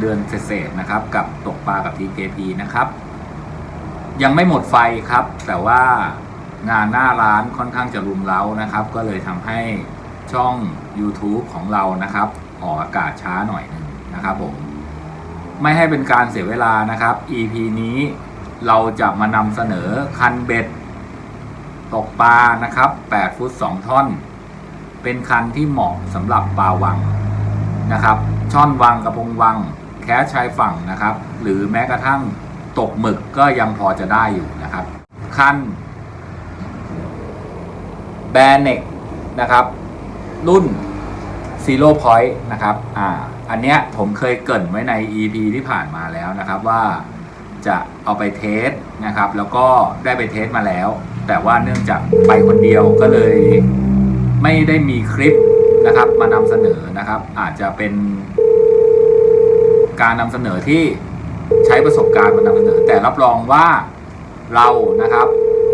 เดือนเศษๆนะครับ กับตกปลากับ TKP นะครับ ยังไม่หมดไฟครับ แต่ว่างานหน้าร้านค่อนข้างจะรุมเร้านะครับ ก็เลยทำให้ช่อง YouTube ของเรานะครับออกอากาศช้าหน่อยหนึงนะครับผมไม่ให้เป็นการเสียเวลานะครับ EP นี้เราจะมานำเสนอคันเบ็ด ตกปลานะครับ 8 ฟุต 2 ท่อน เป็นคันที่เหมาะสำหรับปลาวังนะครับ ช่อนวังกระพงวัง แคสชายฝั่งนะครับ หรือแม้กระทั่งตกหมึกก็ยังพอจะได้อยู่นะครับ คันแบนเน็กนะครับ รุ่น Zero Point นะครับอ่าอันเนี้ยผมเคยเกินไว้ใน EP ที่ผ่านมาแล้วนะครับว่าจะเอาไปเทสนะครับ แล้วก็ได้ไปเทสมาแล้ว แต่ว่าเนื่องจากไปคนเดียวก็เลยไม่ได้มีคลิปนะครับ มานำเสนอนะครับ อาจจะเป็น การนำเสนอที่ใช้ประสบการณ์มานำเสนอ แต่รับรองว่าเรานะครับ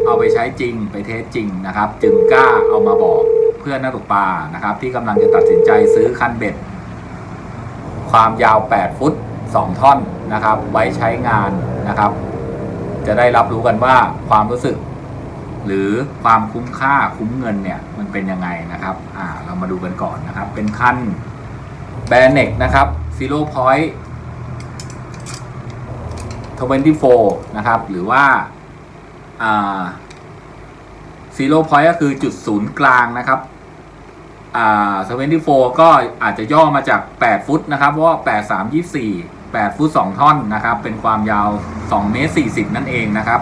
เอาไปใช้จริงไปเทสจริงนะครับ จึงกล้าเอามาบอกเพื่อนนักตกปลานะครับ ที่กำลังจะตัดสินใจซื้อคันเบ็ด ความยาว 8 ฟุต 2 ท่อนนะครับ ไว้ใช้งานนะครับ จะได้รับรู้กันว่าความรู้สึก หรือความคุ้มค่าคุ้มเงินเนี่ยมันเป็นยังไงนะครับอ่าเรามาดูกันก่อนนะครับ เป็นคันแบรนเน็กนะครับ Zero Point 24 นะครับ หรือว่าอ่า Zero Point ก็คือจุดศูนย์กลางนะครับอ่า74ก็อาจจะย่อมาจาก 8 ฟุตนะครับ เพราะว่า 8 3 24 8 ฟุต 2 ท่อนนะครับ เป็นความยาว 2 เมตร 40 นั่นเองนะครับ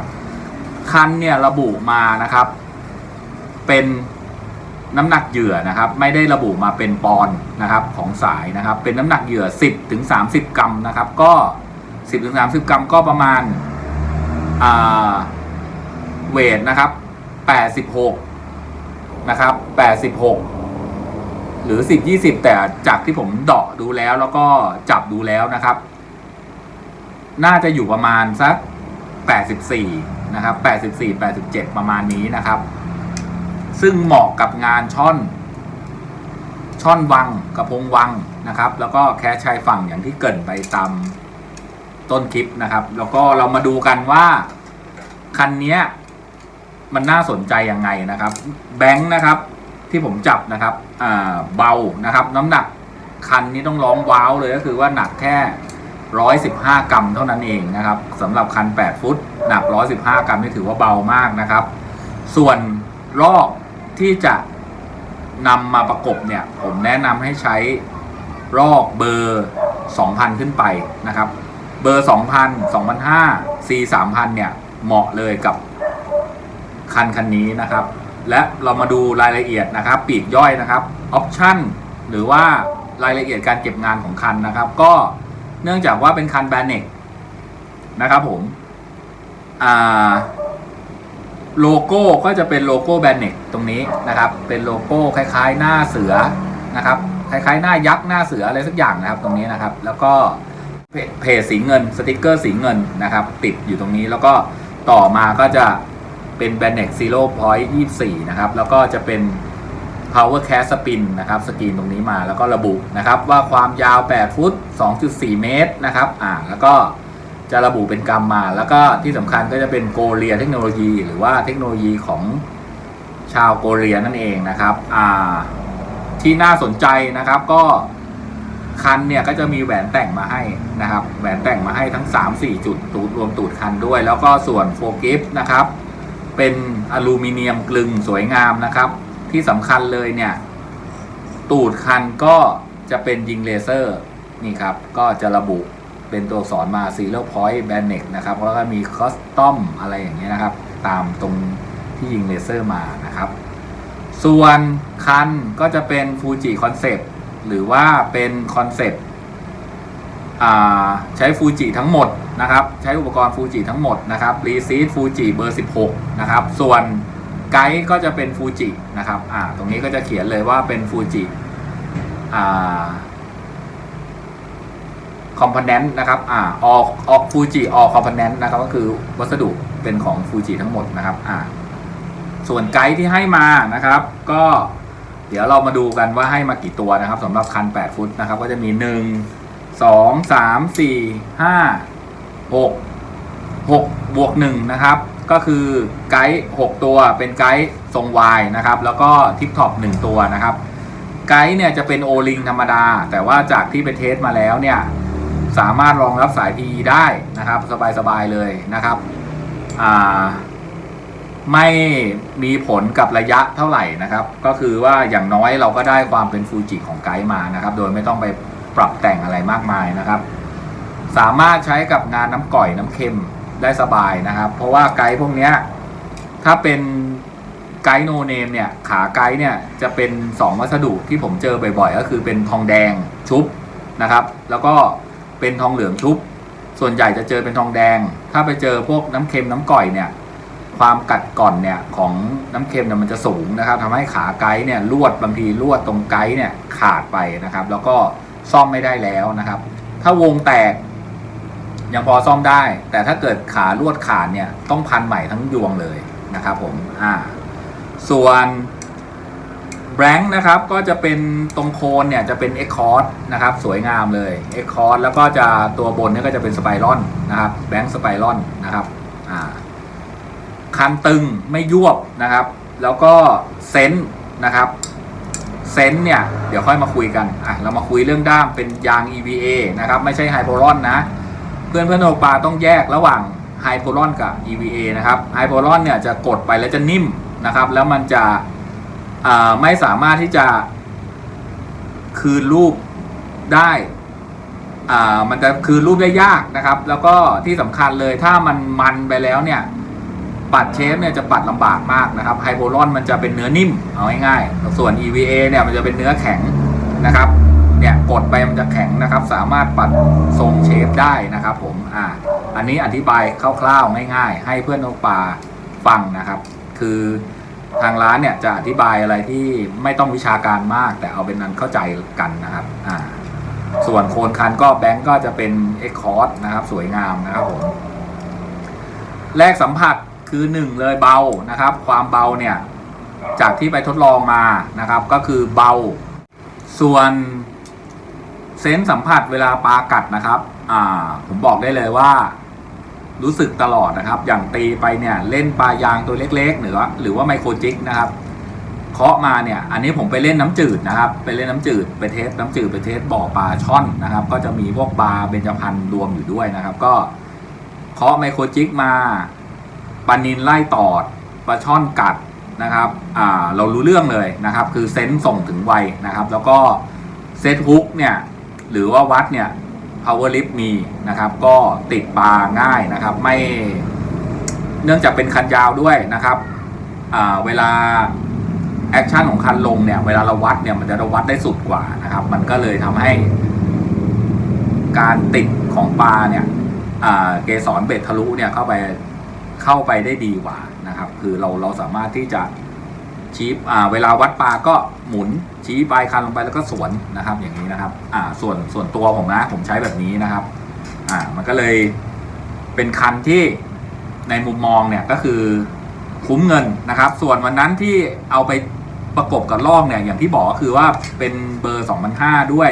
คันเนี่ยระบุมานะครับ เป็นน้ำหนักเหยื่อนะครับ ไม่ได้ระบุมาเป็นปอนด์นะครับของสายนะครับ เป็นน้ำหนักเหยื่อ 10ถึง30 กรัมนะครับ ก็ 10ถึง30กรัมก็ประมาณอ่าเวทนะครับ86นะครับ86หกหรือ10 20แต่จากที่ผมเดาะดูแล้วแล้วก็จับดูแล้วนะครับ น่าจะอยู่ประมาณสัก84นะครับ84 87ปดสิบเจ็ดประมาณนี้นะครับ ซึ่งเหมาะกับงานช่อนช่อนวังกระพงวังนะครับ แล้วก็แคชชายฝั่งอย่างที่เกินไปตาม ต้นคลิปนะครับ แล้วก็เรามาดูกันว่าคันนี้มันน่าสนใจยังไงนะครับ แบงค์นะครับที่ผมจับนะครับเบานะครับ น้ำหนักคันนี้ต้องร้องว้าวเลยก็คือว่าหนักแค่ 115 กรัมเท่านั้นเองนะครับสำหรับคัน 8 ฟุต หนัก 115 กรัมนี่ถือว่าเบามากนะครับ ส่วนรอบที่จะนำมาประกบเนี่ย ผมแนะนำให้ใช้รอบเบอร์ 2,000 ขึ้นไปนะครับ เบอร์ 2,000 2,500 C 3,000 เนี่ย เหมาะเลยกับคันคันนี้นะครับ และเรามาดูรายละเอียดนะครับ ปีกย่อยนะครับออปชั่นหรือว่ารายละเอียดการเก็บงานของคันนะครับ ก็เนื่องจากว่าเป็นคันแบรนเน็กนะครับผมโลโก้ก็จะเป็นโลโก้แบรนเน็กตรงนี้นะครับ เป็นโลโก้คล้ายๆ หน้าเสือนะครับ คล้ายๆ หน้ายักษ์หน้าเสืออะไรสักอย่างนะครับ ตรงนี้นะครับ แล้วก็ เพจสีเงินสติกเกอร์สีเงินนะครับ ติดอยู่ตรงนี้แล้วก็ต่อมาก็จะเป็นแบรนเน็กซีโร่พอยต์ยี่สี่นะครับ แล้วก็จะเป็น power cast spin นะครับ สกรีนตรงนี้มาแล้วก็ระบุนะครับ ว่าความยาว 8 ฟุต 2.4 เมตรนะครับอ่าแล้วก็จะระบุเป็นกรรมมา แล้วก็ที่สำคัญก็จะเป็นโกเลียเทคโนโลยี หรือว่าเทคโนโลยีของชาวโกเลียนั่นเองนะครับอ่าที่น่าสนใจนะครับก็ คันเนี่ยก็จะมีแหวนแต่งมาให้นะครับ แหวนแต่งมาให้ทั้ง 3-4 จุดตูดรวมตูดคันด้วย แล้วก็ส่วนโฟกิฟนะครับ เป็นอลูมิเนียมกลึงสวยงามนะครับ ที่สำคัญเลยเนี่ย ตูดคันก็จะเป็นยิงเลเซอร์นี่ครับ ก็จะระบุเป็นตัวสอักษรมา Zero Point b a n n e t นะครับ แล้วก็มีคอสตอมอะไรอย่างเงี้ยนะครับ ตามตรงที่ยิงเลเซอร์มานะครับ ส่วนคันก็จะเป็นฟูจิคอนเซปต์ หรือว่าเป็นคอนเซปต์ใช้ฟูจิทั้งหมดนะครับใช้อุปกรณ์ฟูจิทั้งหมดนะครับรีซีดฟูจิเบอร์ 16 นะครับส่วนไกด์ก็จะเป็นฟูจินะครับอ่าตรงนี้ก็จะเขียนเลยว่าเป็นฟูจิอ่าคอมโพเนนต์นะครับอ่าออกออกฟูจิออกคอมโพเนนต์นะครับก็คือวัสดุเป็นของฟูจิทั้งหมดนะครับอ่าส่วนไกด์ที่ให้มานะครับ ก็ เดี๋ยวเรามาดูกันว่าให้มากี่ตัวนะครับสำหรับคัน 8 ฟุตนะครับ ก็จะมี 1 2 3 4 5 6 6 บวก 1 นะครับ ก็คือไกด์6ตัวเป็นไกด์ทรง Y นะครับ แล้วก็ทิปท็อป1ตัวนะครับ ไกด์เนี่ยจะเป็นโอลิงธรรมดา แต่ว่าจากที่ไปเทสมาแล้วเนี่ย สามารถรองรับสาย PE ได้นะครับ สบายๆเลยนะครับอ่า ไม่มีผลกับระยะเท่าไหร่นะครับ ก็คือว่าอย่างน้อยเราก็ได้ความเป็นฟูจิของไกด์มานะครับ โดยไม่ต้องไปปรับแต่งอะไรมากมายนะครับ สามารถใช้กับงานน้ำก่อยน้ำเค็มได้สบายนะครับ เพราะว่าไกด์พวกนี้ถ้าเป็นไกด์โนเนมเนี่ยขาไกด์เนี่ยจะเป็น 2 วัสดุที่ผมเจอบ่อยๆ ก็คือเป็นทองแดงชุบนะครับ แล้วก็เป็นทองเหลืองชุบ ส่วนใหญ่จะเจอเป็นทองแดง ถ้าไปเจอพวกน้ำเค็มน้ำก่อยเนี่ย ความกัดก่อนเนี่ยของน้ำเค็มเนี่ยมันจะสูงนะครับทำให้ขาไกด์เนี่ยลวดบางทีลวดตรงไกด์เนี่ยขาดไปนะครับ แล้วก็ซ่อมไม่ได้แล้วนะครับ ถ้าวงแตกยังพอซ่อมได้ แต่ถ้าเกิดขาลวดขาดเนี่ยต้องพันใหม่ทั้งยวงเลยนะครับผมอ่าส่วนแบงค์นะครับก็จะเป็นตรงโคนเนี่ยจะเป็น e x c o r d นะครับสวยงามเลย e x c o r d แล้วก็จะตัวบนเนี่ยก็จะเป็นสไปรอนนะครับแบงค์สไปรอนนะครับอ่า คันตึงไม่ยวบนะครับ แล้วก็เซนต์นะครับเซนต์เนี่ย เดี๋ยวค่อยมาคุยกันอะเรามาคุยเรื่องด้ามเป็นยาง EVA นะครับ ไม่ใช่ไฮโพรอนนะ เพื่อนเพื่อนโอปาต้องแยกระหว่างไฮโพรอนกับ EVA นะครับไฮโพรอนเนี่ยจะกดไปแล้วจะนิ่มนะครับ แล้วมันจะไม่สามารถที่จะคืนรูปได้อ่ามันจะคืนรูปได้ยากนะครับ แล้วก็ที่สำคัญเลยถ้ามันมันไปแล้วเนี่ย ปัดเชฟเนี่ยจะปัดลำบากมากนะครับไฮโบรอนมันจะเป็นเนื้อนิ่มเอาง่ายๆส่วน EVA เนี่ยมันจะเป็นเนื้อแข็งนะครับเนี่ยกดไปมันจะแข็งนะครับ สามารถปัดทรงเชฟได้นะครับ ผมอ่าอันนี้อธิบายคร่าวๆง่ายๆ ให้เพื่อนนกปลาฟังนะครับ คือทางร้านเนี่ยจะอธิบายอะไรที่ไม่ต้องวิชาการมาก แต่เอาเป็นนั้นเข้าใจกันนะครับอ่าส่วนโคนคันก็แบงก์ก็จะเป็นเอ็กคอร์ดนะครับ สวยงามนะครับผมแรกสัมผัส คือหนึ่งเลยเบานะครับ ความเบาเนี่ยจากที่ไปทดลองมานะครับ ก็คือเบา ส่วนเซนส์สัมผัสเวลาปลากัดนะครับ อ่า ผมบอกได้เลยว่า รู้สึกตลอดนะครับ อย่างตีไปเนี่ยเล่นปลายางตัวเล็ก ๆ หรือว่าหรือว่าไมโครจิกนะครับเคาะมาเนี่ย อันนี้ผมไปเล่นน้ำจืดนะครับ ไปเล่นน้ำจืดไปเทสน้ำจืดไปเทสบ่อปลาช่อนนะครับ ก็จะมีพวกปลาเบญจพรรณรวมอยู่ด้วยนะครับ ก็เคาะไมโครจิกมา ปลานินไล่ตอดปลาช่อนกัดนะครับอ่าเรารู้เรื่องเลยนะครับ คือเซนส์ส่งถึงไวนะครับ แล้วก็เซตฮุกเนี่ยหรือว่าวัดเนี่ย power lift มีนะครับ ก็ติดปลาง่ายนะครับ ไม่เนื่องจากเป็นคันยาวด้วยนะครับอ่าเวลาแอคชั่นของคันลงเนี่ย เวลาเราวัดเนี่ยมันจะวัดได้สุดกว่านะครับ มันก็เลยทำให้ การติดของปลาเนี่ยเกสรเบ็ดทะลุเนี่ยเข้าไป เข้าไปได้ดีกว่านะครับ คือเราเราสามารถที่จะชี้อ่าเวลาวัดปลาก็หมุนชี้ปลายคันลงไปแล้วก็สวนนะครับ อย่างนี้นะครับ อ่าส่วนส่วนตัวผมนะผมใช้แบบนี้นะครับ อ่า มันก็เลยเป็นคันที่ในมุมมองเนี่ยก็คือคุ้มเงินนะครับ ส่วนวันนั้นที่เอาไปประกบกับลอกเนี่ยอย่างที่บอกก็คือว่าเป็นเบอร์ 2005 ด้วย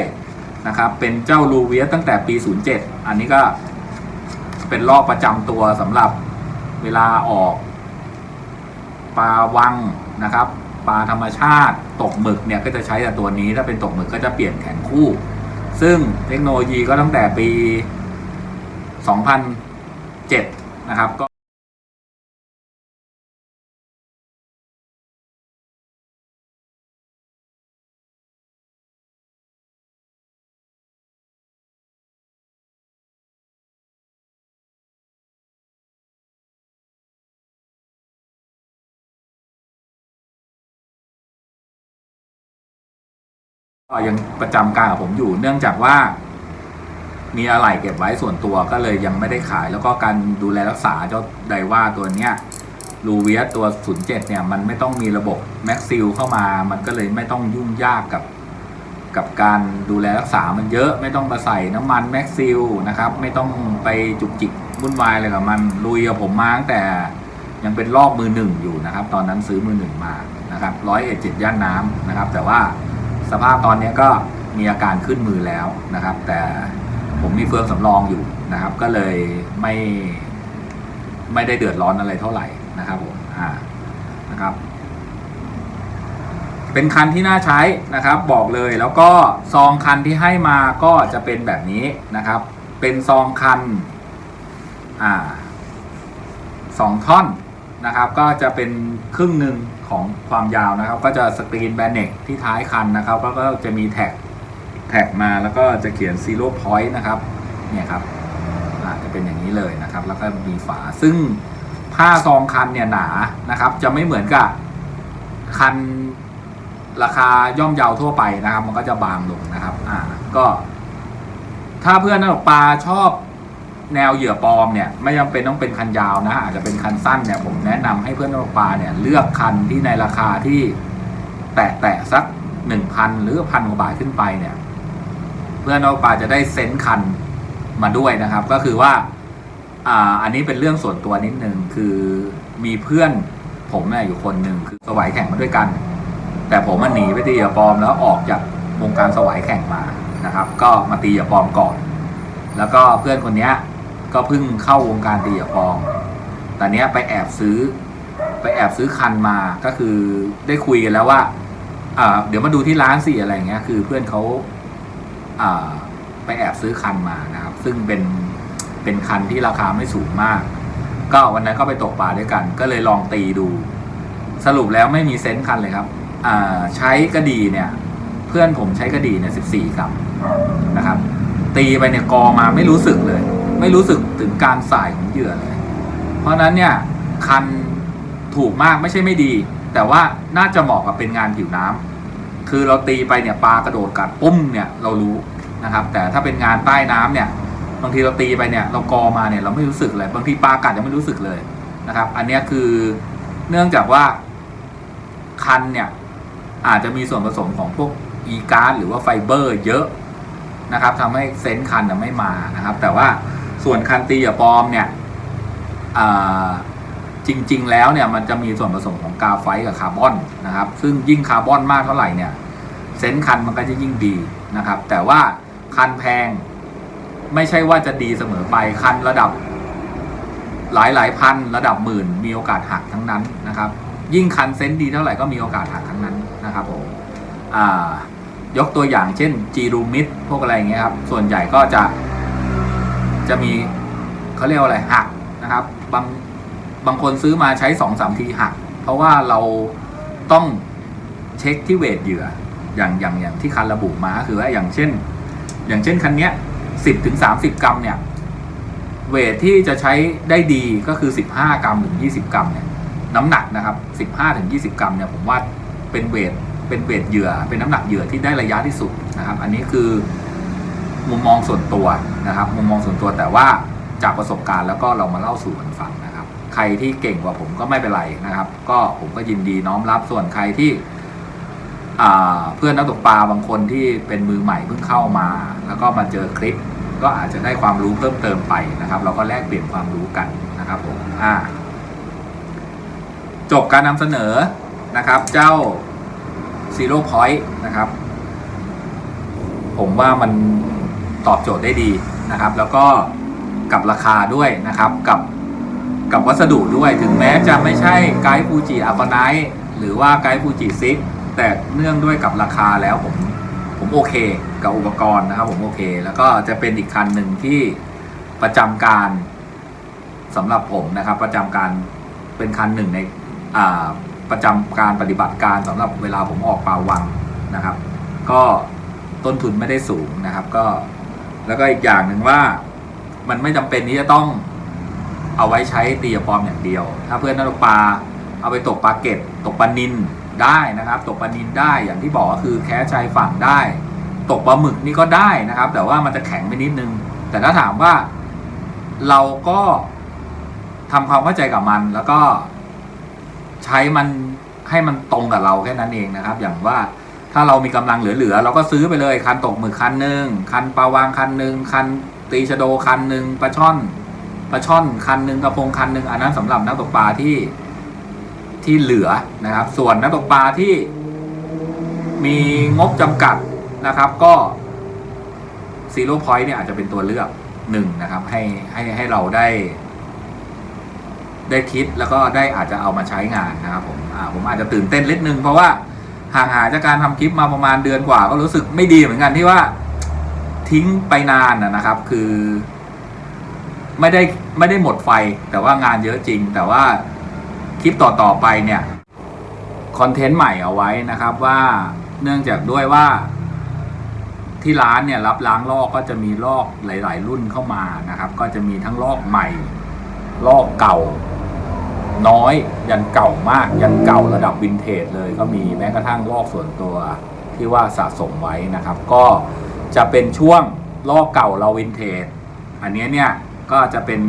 นะครับ เป็นเจ้าลูเวียตั้งแต่ปี 07 อันนี้ก็เป็นลอกประจำตัวสำหรับ เวลาออก ปลาวังนะครับ ปลาธรรมชาติตกหมึกเนี่ยก็จะใช้แต่ตัวนี้ถ้าเป็นตกหมึกก็จะเปลี่ยนแขนคู่ ซึ่งเทคโนโลยีก็ตั้งแต่ปี 2007 นะครับก็ ก็ยังประจำการกับผมอยู่ เนื่องจากว่า มีอะไรเก็บไว้ส่วนตัวก็เลยยังไม่ได้ขาย แล้วก็การดูแลรักษาเจ้าไดว่าตัวเนี้ยลูเวียตัว 07 เนี่ยมันไม่ต้องมีระบบแม็กซิลเข้ามา มันก็เลยไม่ต้องยุ่งยากกับกับการดูแลรักษามันเยอะไม่ต้องมาใส่น้ำมันแม็กซิลนะครับ ไม่ต้องไปจุกจิกวุ่นวายอะไรกับมันลุยกับผมมาตั้งแต่ยังเป็นรอบมือหนึ่งอยู่นะครับ ตอนนั้นซื้อมือหนึ่งมานะครับร้อยเอ็ดจิตย่านน้ำนะครับ แต่ว่า สภาพตอนนี้ก็มีอาการขึ้นมือแล้วนะครับ แต่ผมมีเฟืองสำรองอยู่นะครับ ก็เลยไม่ไม่ได้เดือดร้อนอะไรเท่าไหร่นะครับผมอ่านะครับ เป็นคันที่น่าใช้นะครับ บอกเลยแล้วก็ซองคันที่ให้มาก็จะเป็นแบบนี้นะครับ เป็นซองคันอ่าสองท่อนนะครับ ก็จะเป็นครึ่งหนึ่ง ของความยาวนะครับ ก็จะสกรีนแบนเน็กที่ท้ายคันนะครับแล้วก็จะมีแท็กแท็กมาแล้วก็จะเขียน zero point นะครับเนี่ยครับอาจจะเป็นอย่างนี้เลยนะครับ แล้วก็มีฝาซึ่งผ้าซองคันเนี่ยหนานะครับ จะไม่เหมือนกับคันราคาย่อมเยาวทั่วไปนะครับ มันก็จะบางลงนะครับ อ่าก็ ถ้าเพื่อนนักตกปลาชอบ แนวเหยื่อปลอมเนี่ยไม่จำเป็นต้องเป็นคันยาวนะอาจจะเป็นคันสั้นเนี่ยผมแนะนำให้เพื่อนนักตกปลาเนี่ยเลือกคันที่ในราคาที่แตะแตะๆสักหนึ่งพันหรือพันกว่าบาทขึ้นไปเนี่ย เพื่อนนักตกปลาจะได้เซนคันมาด้วยนะครับ ก็คือว่าอ่าอันนี้เป็นเรื่องส่วนตัวนิดนึงคือมีเพื่อนผมเนี่ยอยู่คนหนึ่งคือสวายแข่งมาด้วยกัน แต่ผมมันหนีไปตีเหยื่อปลอมแล้วออกจากวงการสวายแข่งมานะครับ ก็มาตีเหยื่อปลอมก่อน แล้วก็เพื่อนคนเนี้ย ก็เพิ่งเข้าวงการตีเหยื่อปอมแต่เนี้ยไปแอบซื้อ ไปแอบซื้อคันมาก็คือได้คุยกันแล้วว่าอ่าเดี๋ยวมาดูที่ร้านสิอะไรเงี้ย คือเพื่อนเขาอ่าไปแอบซื้อคันมานะครับ ซึ่งเป็นเป็นคันที่ราคาไม่สูงมาก ก็วันนั้นก็ไปตกปลาด้วยกัน ก็เลยลองตีดู สรุปแล้วไม่มีเซนส์คันเลยครับใช้กระดีเนี่ย เพื่อนผมใช้กระดีเนี่ยสิบสี่กรัมนะครับ ตีไปเนี่ยกอมาไม่รู้สึกเลย ไม่รู้สึกถึงการสายของเหยื่อเลย เพราะนั้นเนี่ยคันถูกมากไม่ใช่ไม่ดี แต่ว่าน่าจะเหมาะกับเป็นงานผิวน้ำคือเราตีไปเนี่ยปลากระโดดกัดปุ้มเนี่ยเรารู้นะครับ แต่ถ้าเป็นงานใต้น้ำเนี่ยบางทีเราตีไปเนี่ยเรากอมาเนี่ยเราไม่รู้สึกเลยบางทีปลากัดยังไม่รู้สึกเลยนะครับ อันนี้คือเนื่องจากว่าคันเนี่ยอาจจะมีส่วนผสมของพวกอีการ์ดหรือว่าไฟเบอร์เยอะนะครับทำให้เซนส์คันน่ไม่มานะครับ แต่ว่า ส่วนคันตีอย่าปลอมเนี่ยจริง ๆ แล้วเนี่ยมันจะมีส่วนผสมของกาไฟกับคาร์บอนนะครับ ซึ่งยิ่งคาร์บอนมากเท่าไหร่เนี่ยเซนส์คันมันก็จะยิ่งดีนะครับ แต่ว่าคันแพงไม่ใช่ว่าจะดีเสมอไปคันระดับหลายหลายพันระดับหมื่น มีโอกาสหักทั้งนั้นนะครับ ยิ่งคันเซนต์ดีเท่าไหร่ก็มีโอกาสหักทั้งนั้นนะครับผมยกตัวอย่างเช่นจีรูมิดพวกอะไรอย่างเงี้ยครับส่วนใหญ่ก็จะ จะมีเขาเรียกว่าอะไรหักนะครับ บางบางคนซื้อมาใช้สองสามทีหัก เพราะว่าเราต้องเช็คที่เวทเหยื่ออย่างอย่างอย่างที่คันระบุมาคือว่าอย่างเช่น อย่างเช่นคันเนี้ยสิบถึงสามสิบกรัมเนี่ย เวทที่จะใช้ได้ดีก็คือสิบห้ากรัมถึงยี่สิบกรัมเนี่ยน้ำหนักนะครับสิบห้าถึงยี่สิบกรัมเนี่ยผมว่าเป็นเวทเป็นเวทเหยื่อ เป็นน้ำหนักเหยื่อที่ได้ระยะที่สุดนะครับ อันนี้คือ มุมมองส่วนตัวนะครับ มุมมองส่วนตัวแต่ว่าจากประสบการณ์แล้วก็เรามาเล่าสู่กันฟังนะครับ ใครที่เก่งกว่าผมก็ไม่เป็นไรนะครับ ก็ผมก็ยินดีน้อมรับส่วนใครที่เพื่อนนักตกปลาบางคนที่เป็นมือใหม่เพิ่งเข้ามา แล้วก็มาเจอคลิป ก็อาจจะได้ความรู้เพิ่มเติมไปนะครับ เราก็แลกเปลี่ยนความรู้กันนะครับผมอ่าจบการนำเสนอนะครับ เจ้า Zero Point นะครับ ผมว่ามัน ตอบโจทย์ได้ดีนะครับ แล้วก็กับราคาด้วยนะครับกับกับวัสดุด้วยถึงแม้จะไม่ใช่ไกด์ฟูจิอัลฟไนหรือว่าไกด์ฟูจิซิกแต่เนื่องด้วยกับราคาแล้วผมผมโอเคกับอุปกรณ์นะครับผมโอเค แล้วก็จะเป็นอีกคันหนึ่งที่ประจำการสำหรับผมนะครับ ประจำการเป็นคันหนึ่งในอ่าประจำการปฏิบัติการสำหรับเวลาผมออกปลาวังนะครับ ก็ต้นทุนไม่ได้สูงนะครับ ก็ แล้วก็อีกอย่างหนึ่งว่ามันไม่จำเป็นที่จะต้องเอาไว้ใช้ตีปลอมอย่างเดียว ถ้าเพื่อนนักตกปลาเอาไปตกปลาเก็ดตกปลานินได้นะครับ ตกปลานินได้อย่างที่บอกก็คือแค่ชายฝั่งได้ ตกปลาหมึกนี่ก็ได้นะครับ แต่ว่ามันจะแข็งไปนิดนึง แต่ถ้าถามว่าเราก็ทำความเข้าใจกับมัน แล้วก็ใช้มันให้มันตรงกับเราแค่นั้นเองนะครับ อย่างว่า ถ้าเรามีกำลังเหลือๆเราก็ซื้อไปเลยคันตกหมึกคันหนึ่งคันปลาวางคันหนึ่งคันตีชะโดคันหนึ่งปลาช่อนปลาช่อนคันหนึ่งกระพงคันหนึ่งอันนั้นสำหรับนักตกปลาที่ที่เหลือนะครับ ส่วนนักตกปลาที่มีงบจำกัดนะครับ ก็ซีโร่พอยต์เนี่ยอาจจะเป็นตัวเลือกหนึ่งนะครับ ให้ให้ให้เราได้ ได้คิดแล้วก็ได้อาจจะเอามาใช้งานนะครับผมอ่าผมอาจจะตื่นเต้นนิดนึงเพราะว่า ห่างหายจากการทำคลิปมาประมาณเดือนกว่า ก็รู้สึกไม่ดีเหมือนกันที่ว่า ทิ้งไปนานนะนะครับ คือ ไม่ได้ไม่ได้หมดไฟ แต่ว่างานเยอะจริง แต่ว่าคลิปต่อๆไปเนี่ยคอนเทนต์ใหม่เอาไว้นะครับว่าเนื่องจากด้วยว่าที่ร้านเนี่ยรับล้างลอกก็จะมีลอกหลาย ๆ รุ่นเข้ามานะครับ ก็จะมีทั้งลอกใหม่ ลอกเก่า น้อยยันเก่ามาก ยันเก่าระดับวินเทจเลยก็มีแม้กระทั่งลอกส่วนตัวที่ว่าสะสมไว้นะครับ ก็จะเป็นช่วงลอกเก่าเราวินเทจอันนี้เนี่ยก็จะเป็น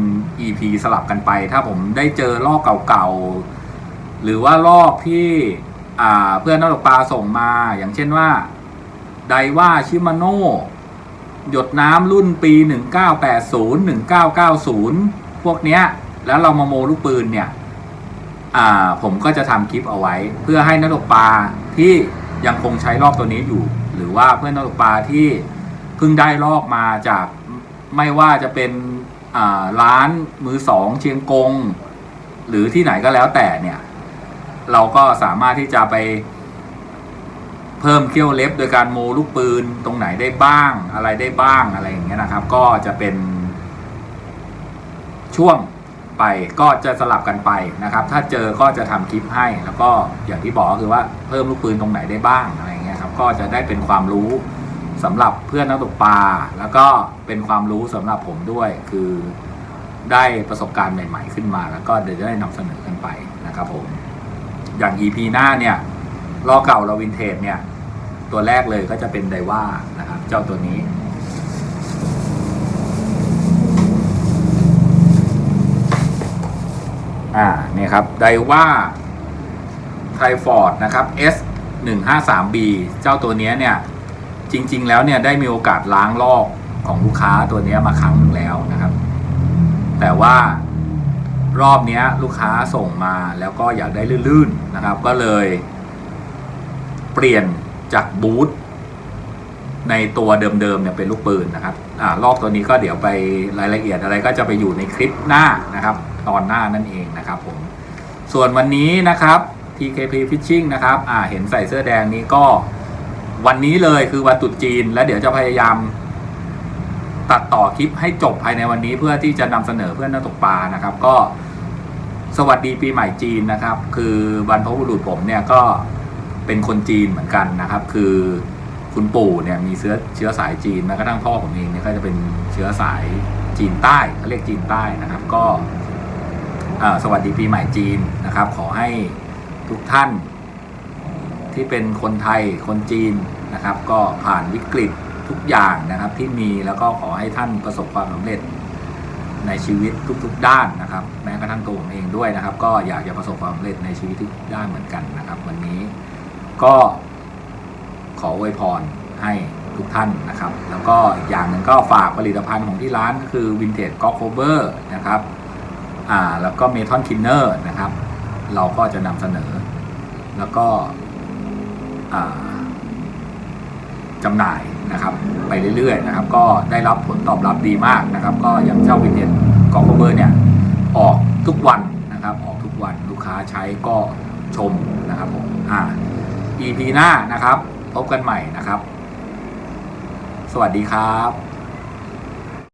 EP สลับกันไป ถ้าผมได้เจอลอกเก่าๆ หรือว่าลอกที่เพื่อนนักตกปลาส่งมา อย่างเช่นว่าไดว่าชิมาโน่หยดน้ำรุ่นปี 1980 1990 พวกเนี้ย แล้วเรามาโมลูกปืนเนี่ย ผมก็จะทำคลิปเอาไว้ เพื่อให้นักตกปลาที่ยังคงใช้ลอกตัวนี้อยู่ หรือว่าเพื่อนนักตกปลาที่เพิ่งได้ลอกมาจากไม่ว่าจะเป็นร้านมือสองเชียงกง หรือที่ไหนก็แล้วแต่เนี่ย เราก็สามารถที่จะไปเพิ่มเขี้ยวเล็บโดยการโมลูกปืนตรงไหนได้บ้างอะไรได้บ้างอะไรอย่างเงี้ยนะครับ ก็จะเป็นช่วง ไปก็จะสลับกันไปนะครับ ถ้าเจอก็จะทำคลิปให้ แล้วก็อย่างที่บอกก็คือว่าเพิ่มลูกปืนตรงไหนได้บ้างอะไรเงี้ยครับก็จะได้เป็นความรู้สำหรับเพื่อนนักตกปลาแล้วก็เป็นความรู้สำหรับผมด้วย คือได้ประสบการณ์ใหม่ๆขึ้นมา แล้วก็เดี๋ยวจะได้นำเสนอกันไปนะครับผมอย่าง EP หน้าเนี่ยล้อเก่าเราวินเทจเนี่ย ตัวแรกเลยก็จะเป็นไดว่านะครับ เจ้าตัวนี้ อ่านี่ครับไดว่าไทฟอร์ดนะครับ S 1 5 3 B เจ้าตัวนี้เนี่ย จริง ๆ แล้วเนี่ยได้มีโอกาสล้างลอกของลูกค้าตัวนี้มาครั้งหนึ่งแล้วนะครับ แต่ว่ารอบนี้ลูกค้าส่งมาแล้วก็อยากได้ลื่นๆนะครับ ก็เลย เปลี่ยนจากบูทในตัวเดิมๆเนี่ยเป็นลูกปืนนะครับ อ่าลอกตัวนี้ก็เดี๋ยวไปรายละเอียดอะไรก็จะไปอยู่ในคลิปหน้านะครับ ตอนหน้านั่นเองนะครับผม ส่วนวันนี้นะครับ TKP Fishing นะครับอ่าเห็นใส่เสื้อแดงนี้ก็วันนี้เลยคือวันตรุษจีน และเดี๋ยวจะพยายามตัดต่อคลิปให้จบภายในวันนี้เพื่อที่จะนำเสนอเพื่อนนักตกปลานะครับ ก็สวัสดีปีใหม่จีนนะครับ คือบรรพบุรุษผมเนี่ยก็เป็นคนจีนเหมือนกันนะครับ คือคุณปู่เนี่ยมีเชื้อเชื้อสายจีนแม้กระทั่งพ่อผมเองเนี่ยก็จะเป็นเชื้อสายจีนใต้เขาเรียกจีนใต้นะครับ ก็ สวัสดีปีใหม่จีนนะครับ ขอให้ทุกท่านที่เป็นคนไทยคนจีนนะครับ ก็ผ่านวิกฤตทุกอย่างนะครับที่มีแล้วก็ขอให้ท่านประสบความสำเร็จในชีวิตทุก ๆ ด้านนะครับ แม้กระทั่งตัวผมเองด้วยนะครับ ก็อยากจะประสบความสำเร็จในชีวิตทุกด้านเหมือนกันนะครับ วันนี้ก็ขออวยพรให้ทุกท่านนะครับ แล้วก็อย่างหนึ่งก็ฝากผลิตภัณฑ์ของที่ร้านก็คือ Vintage g o c k Cover นะครับ อ่าแล้วก็ Meton Kinner นะครับ เราก็จะนำเสนอ แล้วก็จำหน่ายนะครับไปเรื่อยๆนะครับ ก็ได้รับผลตอบรับดีมากนะครับ ก็อย่างเจ้าวินเทจกองโคเบอร์เนี่ยออกทุกวันนะครับ ออกทุกวันลูกค้าใช้ก็ชมนะครับผมอ่า EP หน้านะครับ พบกันใหม่นะครับ สวัสดีครับ